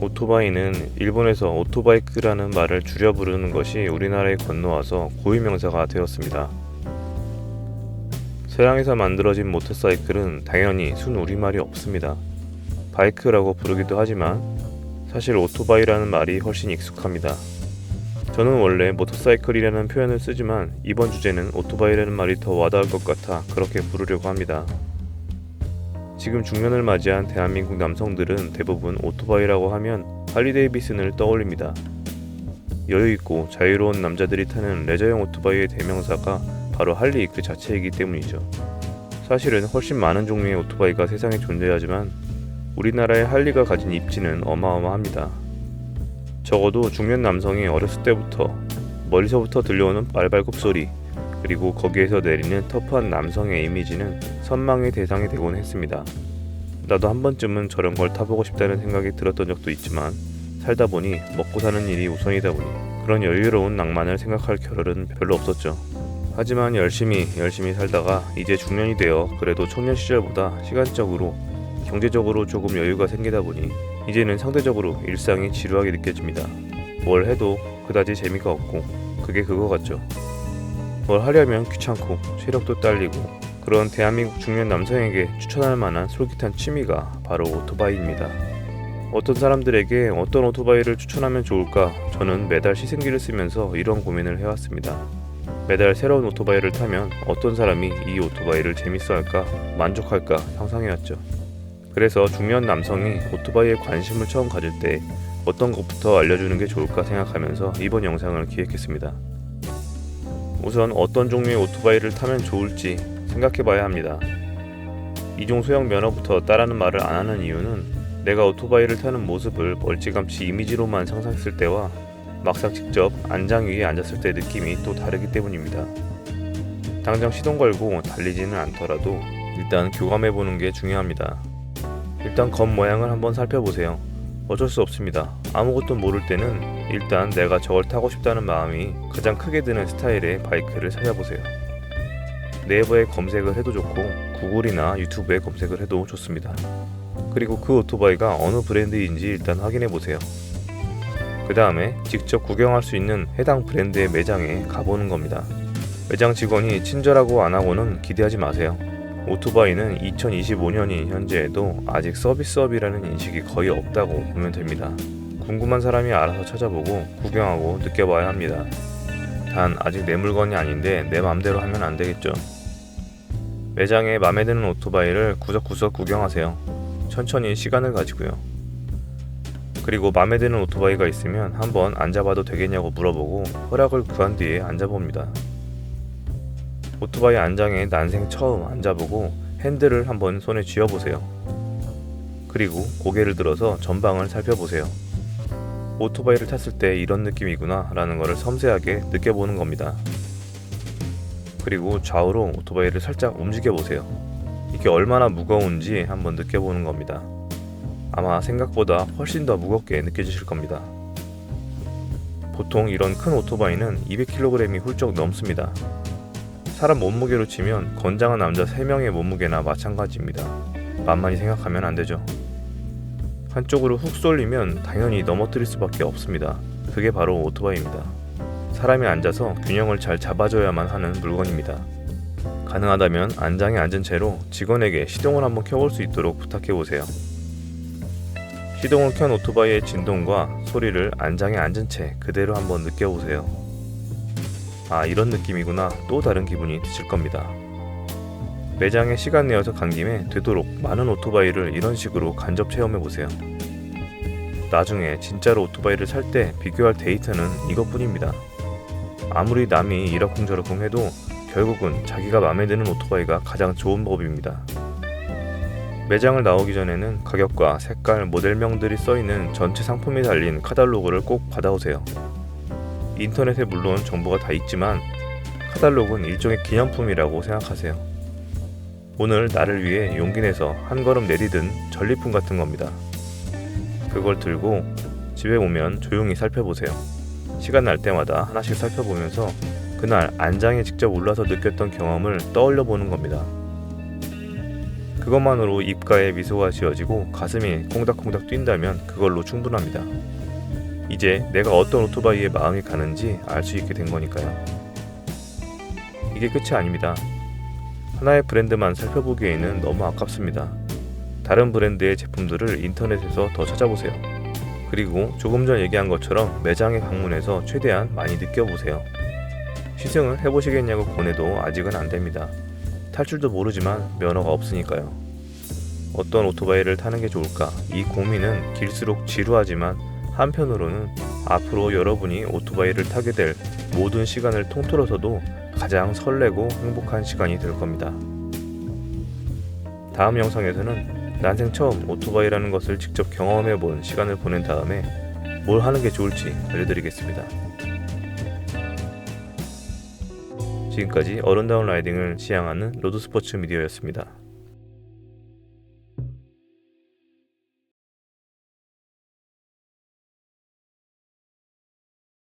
오토바이는 일본에서 오토바이크라는 말을 줄여 부르는 것이 우리나라에 건너와서 고유명사가 되었습니다. 서양에서 만들어진 모터사이클은 당연히 순 우리말이 없습니다. 바이크라고 부르기도 하지만 사실 오토바이라는 말이 훨씬 익숙합니다. 저는 원래 모터사이클이라는 표현을 쓰지만 이번 주제는 오토바이라는 말이 더 와닿을 것 같아 그렇게 부르려고 합니다. 지금 중년을 맞이한 대한민국 남성들은 대부분 오토바이라고 하면 할리데이비슨을 떠올립니다. 여유 있고 자유로운 남자들이 타는 레저용 오토바이의 대명사가 바로 할리 그 자체이기 때문이죠. 사실은 훨씬 많은 종류의 오토바이가 세상에 존재하지만 우리나라의 할리가 가진 입지는 어마어마합니다. 적어도 중년 남성이 어렸을 때부터 멀리서부터 들려오는 말발굽 소리 그리고 거기에서 내리는 터프한 남성의 이미지는 선망의 대상이 되곤 했습니다. 나도 한 번쯤은 저런 걸 타보고 싶다는 생각이 들었던 적도 있지만 살다 보니 먹고 사는 일이 우선이다 보니 그런 여유로운 낭만을 생각할 겨를은 별로 없었죠. 하지만 열심히 열심히 살다가 이제 중년이 되어 그래도 청년 시절보다 시간적으로 경제적으로 조금 여유가 생기다 보니 이제는 상대적으로 일상이 지루하게 느껴집니다. 뭘 해도 그다지 재미가 없고 그게 그거 같죠. 뭘 하려면 귀찮고 체력도 딸리고 그런 대한민국 중년 남성에게 추천할 만한 솔깃한 취미가 바로 오토바이입니다. 어떤 사람들에게 어떤 오토바이를 추천하면 좋을까 저는 매달 시승기를 쓰면서 이런 고민을 해왔습니다. 매달 새로운 오토바이를 타면 어떤 사람이 이 오토바이를 재밌어할까 만족할까 상상해왔죠. 그래서 중년 남성이 오토바이에 관심을 처음 가질 때 어떤 것부터 알려주는 게 좋을까 생각하면서 이번 영상을 기획했습니다. 우선 어떤 종류의 오토바이를 타면 좋을지 생각해 봐야 합니다. 이종 소형 면허부터 따라는 말을 안 하는 이유는 내가 오토바이를 타는 모습을 멀찌감치 이미지로만 상상했을 때와 막상 직접 안장 위에 앉았을 때 느낌이 또 다르기 때문입니다. 당장 시동 걸고 달리지는 않더라도 일단 교감해 보는 게 중요합니다. 일단 겉 모양을 한번 살펴보세요. 어쩔 수 없습니다. 아무것도 모를 때는 일단 내가 저걸 타고 싶다는 마음이 가장 크게 드는 스타일의 바이크를 찾아보세요. 네이버에 검색을 해도 좋고 구글이나 유튜브에 검색을 해도 좋습니다. 그리고 그 오토바이가 어느 브랜드인지 일단 확인해 보세요. 그 다음에 직접 구경할 수 있는 해당 브랜드의 매장에 가보는 겁니다. 매장 직원이 친절하고 안 하고는 기대하지 마세요. 오토바이는 2025년인 현재에도 아직 서비스업이라는 인식이 거의 없다고 보면 됩니다. 궁금한 사람이 알아서 찾아보고 구경하고 느껴봐야 합니다. 단 아직 내 물건이 아닌데 내 맘대로 하면 안 되겠죠. 매장에 마음에 드는 오토바이를 구석구석 구경하세요. 천천히 시간을 가지고요. 그리고 마음에 드는 오토바이가 있으면 한번 앉아봐도 되겠냐고 물어보고 허락을 구한 뒤에 앉아봅니다. 오토바이 안장에 난생 처음 앉아보고 핸들을 한번 손에 쥐어보세요. 그리고 고개를 들어서 전방을 살펴보세요. 오토바이를 탔을 때 이런 느낌이구나 라는 것을 섬세하게 느껴보는 겁니다. 그리고 좌우로 오토바이를 살짝 움직여 보세요. 이게 얼마나 무거운지 한번 느껴보는 겁니다. 아마 생각보다 훨씬 더 무겁게 느껴지실 겁니다. 보통 이런 큰 오토바이는 200kg이 훌쩍 넘습니다. 사람 몸무게로 치면 건장한 남자 3명의 몸무게나 마찬가지입니다. 만만히 생각하면 안 되죠. 한쪽으로 훅 쏠리면 당연히 넘어뜨릴 수밖에 없습니다. 그게 바로 오토바이입니다. 사람이 앉아서 균형을 잘 잡아줘야만 하는 물건입니다. 가능하다면 안장에 앉은 채로 직원에게 시동을 한번 켜볼 수 있도록 부탁해 보세요. 시동을 켠 오토바이의 진동과 소리를 안장에 앉은 채 그대로 한번 느껴보세요. 아, 이런 느낌이구나. 또 다른 기분이 드실 겁니다. 매장에 시간 내어서 간 김에 되도록 많은 오토바이를 이런 식으로 간접 체험해 보세요. 나중에 진짜로 오토바이를 살 때 비교할 데이터는 이것뿐입니다. 아무리 남이 이러쿵저러쿵 해도 결국은 자기가 마음에 드는 오토바이가 가장 좋은 법입니다. 매장을 나오기 전에는 가격과 색깔, 모델명들이 써있는 전체 상품이 달린 카탈로그를 꼭 받아오세요. 인터넷에 물론 정보가 다 있지만 카탈로그는 일종의 기념품이라고 생각하세요. 오늘 나를 위해 용기 내서 한 걸음 내디딘 전리품 같은 겁니다. 그걸 들고 집에 오면 조용히 살펴보세요. 시간 날 때마다 하나씩 살펴보면서 그날 안장에 직접 올라서 느꼈던 경험을 떠올려 보는 겁니다. 그것만으로 입가에 미소가 지어지고 가슴이 콩닥콩닥 뛴다면 그걸로 충분합니다. 이제 내가 어떤 오토바이에 마음이 가는지 알 수 있게 된 거니까요. 이게 끝이 아닙니다. 하나의 브랜드만 살펴보기에는 너무 아깝습니다. 다른 브랜드의 제품들을 인터넷에서 더 찾아보세요. 그리고 조금 전 얘기한 것처럼 매장에 방문해서 최대한 많이 느껴보세요. 시승을 해보시겠냐고 권해도 아직은 안 됩니다. 탈 줄도 모르지만 면허가 없으니까요. 어떤 오토바이를 타는 게 좋을까? 이 고민은 길수록 지루하지만 한편으로는 앞으로 여러분이 오토바이를 타게 될 모든 시간을 통틀어서도 가장 설레고 행복한 시간이 될 겁니다. 다음 영상에서는 난생 처음 오토바이라는 것을 직접 경험해 본 시간을 보낸 다음에 뭘 하는 게 좋을지 알려드리겠습니다. 지금까지 어른다운 라이딩을 지향하는 로드스포츠 미디어였습니다.